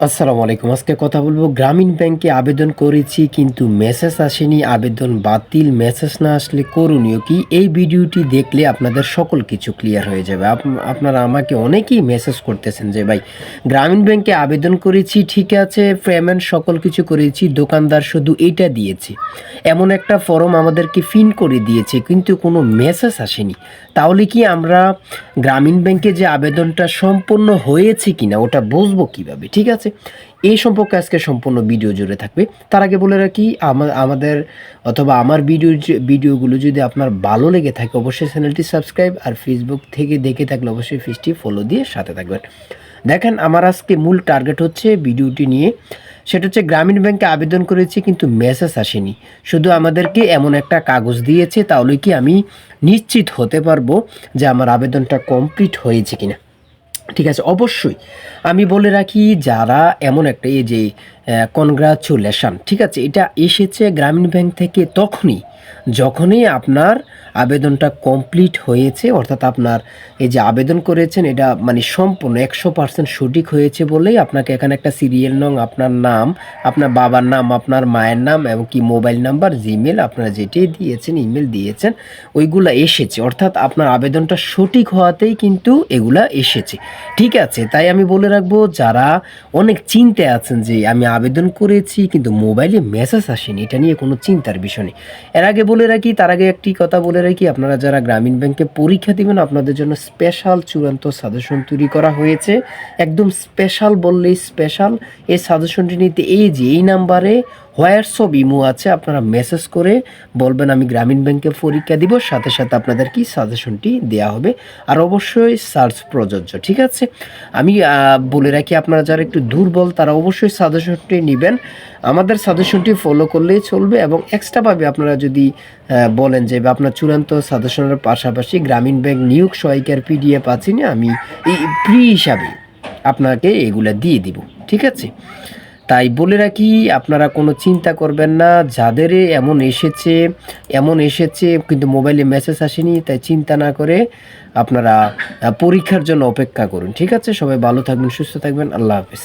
আসসালামু আলাইকুম। আজকে কথা বলব, গ্রামীণ ব্যাংকে আবেদন করেছি কিন্তু মেসেজ আসেনি, আবেদন বাতিল মেসেজ না আসলে করণীয় কি? এই ভিডিওটি দেখলে আপনাদের সকল কিছু ক্লিয়ার হয়ে যাবে। আপ- আপনারা আমাকে অনেকেই মেসেজ করতেছেন যে, ভাই, গ্রামীণ ব্যাংকে আবেদন করেছি, ঠিক আছে পেমেন্ট সকল কিছু করেছি, দোকানদার শুধু এইটা দিয়েছে। এমন একটা ফর্ম আমাদেরকে ফিন করে দিয়েছে, কিন্তু কোনো মেসেজ আসেনি। তাহলে কি আমরা গ্রামীণ ব্যাংকে যে আবেদনটা সম্পূর্ণ হয়েছে কিনা, ওটা বুঝব কীভাবে? ঠিক আছে? এই সম্পর্কে আজকে সম্পূর্ণ ভিডিও জুড়ে থাকবে। তার আগে বলে রাখি আমাদের অথবা আমার ভিডিও ভিডিওগুলো যদি আপনার ভালো লেগে থাকে, অবশ্যই চ্যানেলটি সাবস্ক্রাইব আর ফেসবুক থেকে দেখে থাকলে অবশ্যই পেজটি ফলো দিয়ে সাথে থাকবেন। দেখেন, আমার আজকে মূল টার্গেট হচ্ছে ভিডিওটি নিয়ে। সেটা হচ্ছে গ্রামীণ ব্যাংকে আবেদন করেছি, কিন্তু মেসেজ আসেনি। শুধু আমাদেরকে এমন একটা কাগজ দিয়েছে, তাহলে কি আমি নিশ্চিত হতে পারব যে আমার আবেদনটা কমপ্লিট হয়েছে কিনা? ঠিক আছে অবশ্যই। আমি বলে রাখি যারা এমন একটা এই যে কনগ্রাচুলেশন ঠিক আছে? এটা এসেছে গ্রামীণ ব্যাংক থেকে তখনই, যখনই আপনার আবেদনটা কমপ্লিট হয়েছে, অর্থাৎ আপনার এই যে আবেদন করেছেন, এটা মানে সম্পূর্ণ একশো পার্সেন্ট সঠিক হয়েছে বলেই আপনাকে এখানে একটা সিরিয়াল নং আপনার নাম, আপনার বাবার নাম, আপনার মায়ের নাম, এবং কি মোবাইল নাম্বার জিমেল আপনারা যেটি দিয়েছেন ইমেল দিয়েছেন, ওইগুলা এসেছে। অর্থাৎ আপনার আবেদনটা সঠিক হওয়াতেই কিন্তু এগুলা এসেছে। ঠিক আছে? তাই আমি বলে রাখব, যারা অনেক চিন্তায় আছেন যে আমি আবেদন করেছি, কিন্তু মোবাইলে মেসেজ আসেনি। এটা নিয়ে কোনো চিন্তার বিষয় নেই। এর আগে বলে রাখি, তার আগে একটি কথা বলে রাখি, আপনারা যারা গ্রামীণ ব্যাংকে পরীক্ষা দেবেন, আপনাদের জন্য স্পেশাল চূড়ান্ত সাজেশন তৈরি করা হয়েছে। একদম স্পেশাল বললেই স্পেশাল এই সাজেশনটি নিতে এই যে, এই নাম্বারে হোয়াটসঅ্যাপ ইমো আছে, আপনারা মেসেজ করে বলবেন, আমি গ্রামীণ ব্যাংকে পরীক্ষা দিব, সাথে সাথে আপনাদের কি সাজেশনটি দেওয়া হবে। আর অবশ্যই সার্চ প্রযোজ্য, ঠিক আছে? আমি বলে রাখি, আপনারা যারা একটু দুর্বল, তারা অবশ্যই সাজেশনটি নেবেন। আমাদের সাজেশনটি ফলো করলেই চলবে এবং এক্সট্রাভাবে আপনারা যদি বলেন যে আপনার চূড়ান্ত সাজেশনের পাশাপাশি গ্রামীণ ব্যাংক নিয়োগ সহায়িকার পিডিএফ আছে না? আমি এই ফ্রি হিসাবে আপনাকে এগুলা দিয়ে দিব, ঠিক আছে? তাই বলে রাখি, আপনারা কোনো চিন্তা করবেন না, যাদের এমন এসেছে এমন এসেছে, কিন্তু মোবাইলে মেসেজ আসেনি, তাই চিন্তা না করে আপনারা পরীক্ষার জন্য অপেক্ষা করুন। ঠিক আছে? সবাই ভালো থাকবেন, সুস্থ থাকবেন, আল্লাহ হাফিজ।